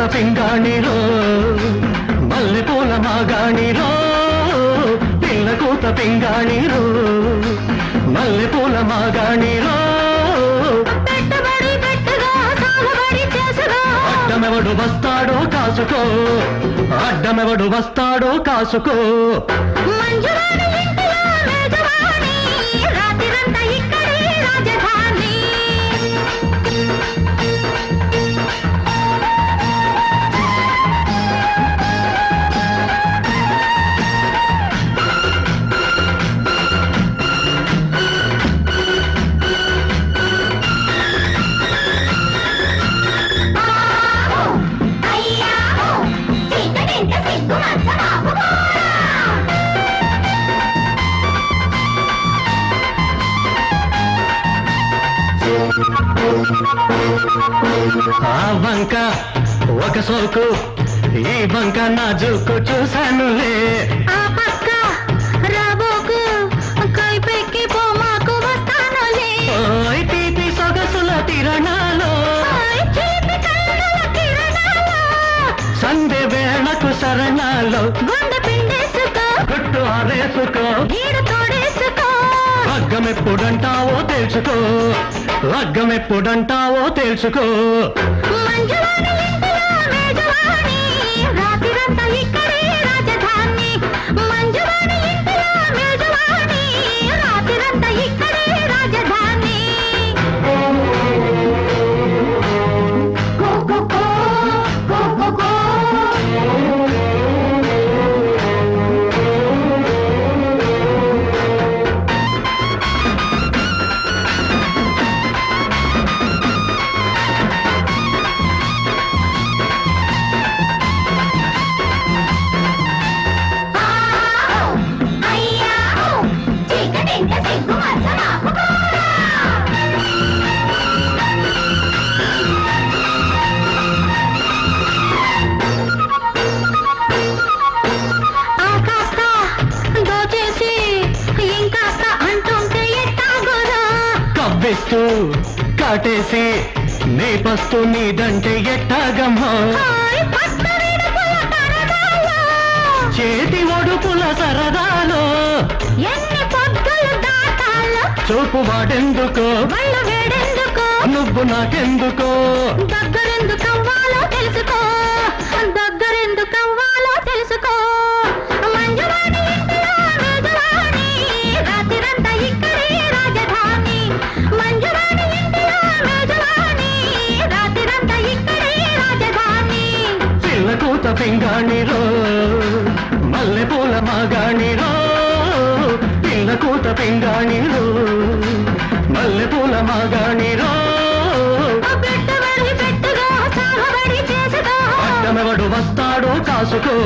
కూత పింగాణిరో మల్లె పూల మాగాణిరో పిల్ల కూత పింగాణిరో మల్లె పూల మాగాణిరో పెట్టుబడి పెట్టుగా సాగుబడి చేసుగా. అడ్డమెవడు వస్తాడో కాసుకో అడ్డమెవడు వస్తాడో కాసుకో. ఆ వంక ఒక సోకు ఈ వంక నా జోకు చూశానులే. ఆ పక్క రాబోకు కైపెక్కి పోమాకు వస్తానులే. ఓయ్ తీపి సొగసుల తిరణాలో. ఓయ్ చీపి కళ్ళల కిరణాలు సంధ్య వేళకు శరణాలో. గుండె పిండేసుకో. గుట్టు ఆరేసుకో. గీడు తోడేసుకో. లగ్గమెప్పుడంటావో తెలుసుకో. లగ్గమెప్పుడంటావో తెలుసుకో. కవ్విస్తూ కాటేసి నీ పస్తు నీదంటే ఎట్టాగమ్మో? చేతి ఒడుపుల సరదాలో చూపు వాడెందుకో? నువ్వు నాకెందుకో? దగ్గరెందుకు అవ్వాలో తెలుసుకో. పింగాణిరో మల్లె పూల మాగాణిరో పిల్ల కూత పింగాణిరో మల్లె పూల మాగాణిరో. అడ్డమెవడు వస్తాడో కాసుకో.